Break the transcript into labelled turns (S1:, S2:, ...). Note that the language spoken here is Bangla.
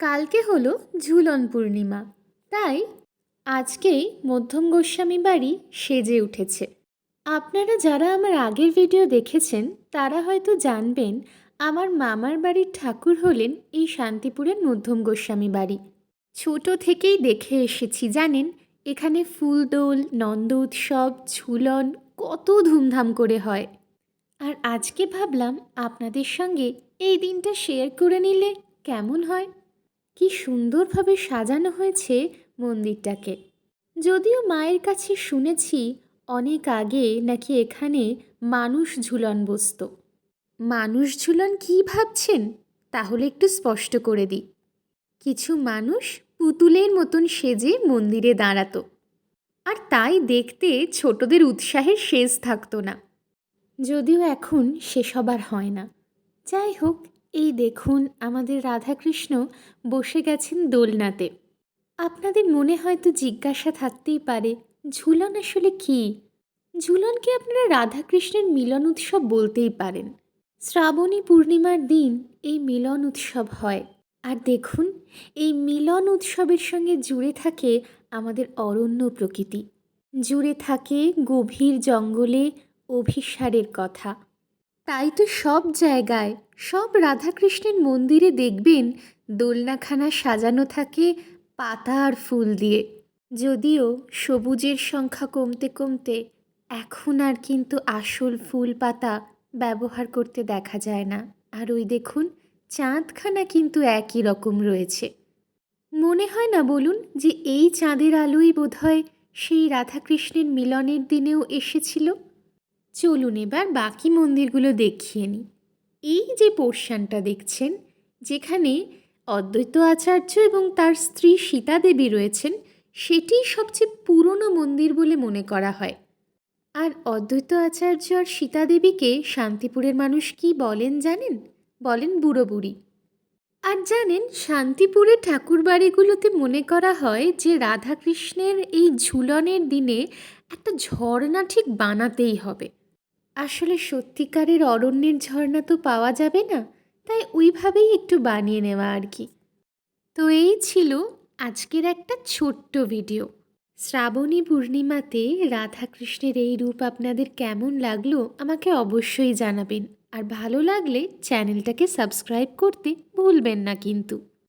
S1: কালকে হলো ঝুলন পূর্ণিমা, তাই আজকেই মধ্যম গোস্বামী বাড়ি সেজে উঠেছে। আপনারা যারা আমার আগের ভিডিও দেখেছেন, তারা হয়তো জানবেন আমার মামার বাড়ির ঠাকুর হলেন এই শান্তিপুরের মধ্যম গোস্বামী বাড়ি। ছোট থেকেই দেখে এসেছি, জানেন? এখানে ফুলদোল নন্দ উৎসব, ঝুলন কত ধুমধাম করে হয়। আর আজকে ভাবলাম আপনাদের সঙ্গে এই দিনটা শেয়ার করে নিলে কেমন হয়? কি সুন্দরভাবে সাজানো হয়েছে মন্দিরটাকে। যদিও মায়ের কাছে শুনেছি অনেক আগে নাকি এখানে মানুষ ঝুলন বসত। মানুষ ঝুলন কী ভাবছেন? তাহলে একটু স্পষ্ট করে দিই। কিছু মানুষ পুতুলের মতন সেজে মন্দিরে দাঁড়াতো। আর তাই দেখতে ছোটদের উৎসাহের শেষ থাকতো না। যদিও এখন সেসব আর হয় না। যাই হোক এই দেখুন, আমাদের রাধাকৃষ্ণ বসে গেছেন দোলনাতে। আপনাদের মনে হয়তো জিজ্ঞাসা থাকতেই পারে, ঝুলন আসলে কী? ঝুলনকে আপনারা রাধাকৃষ্ণের মিলন উৎসব বলতেই পারেন। শ্রাবণী পূর্ণিমার দিন এই মিলন উৎসব হয়। আর দেখুন, এই মিলন উৎসবের সঙ্গে জুড়ে থাকে আমাদের অরণ্য প্রকৃতি। জুড়ে থাকে গভীর জঙ্গলে অভিসারের কথা। তাই তো সব জায়গায়, সব রাধাকৃষ্ণের মন্দিরে দেখবেন দোলনাখানা সাজানো থাকে পাতা আর ফুল দিয়ে। যদিও সবুজের সংখ্যা কমতে কমতে এখন আর কিন্তু আসল ফুল পাতা ব্যবহার করতে দেখা যায় না। আর ওই দেখুন, চাঁদখানা কিন্তু একই রকম রয়েছে। মনে হয় না বলুন যে এই চাঁদের আলোই বোধহয় সেই রাধাকৃষ্ণের মিলনের দিনেও এসেছিল? চলুন এবার বাকি মন্দিরগুলো দেখিয়ে নিই। এই যে পোর্শনটা দেখছেন, যেখানে অদ্বৈত আচার্য এবং তার স্ত্রী সীতা দেবী রয়েছেন, সেটিই সবচেয়ে পুরনো মন্দির বলে মনে করা হয়। আর অদ্বৈত আচার্য আর সীতা দেবীকে শান্তিপুরের মানুষ কি বলেন জানেন? বলেন বুড়ো বুড়ি আর জানেন শান্তিপুরের ঠাকুরবাড়িগুলোতে মনে করা হয় যে রাধাকৃষ্ণের এই ঝুলনের দিনে একটা ঝর্ণা ঠিক বানাতেই হবে। আসলে সত্যিকারের অরণ্যের ঝর্ণা তো পাওয়া যাবে না, তাই ওইভাবেই একটু বানিয়ে নেওয়া আর কি। তো এই ছিল আজকের একটা ছোট্ট ভিডিও। শ্রাবণী পূর্ণিমাতে রাধাকৃষ্ণের এই রূপ আপনাদের কেমন লাগল আমাকে অবশ্যই জানাবেন। আর ভালো লাগলে চ্যানেলটাকে সাবস্ক্রাইব করতে ভুলবেন না কিন্তু।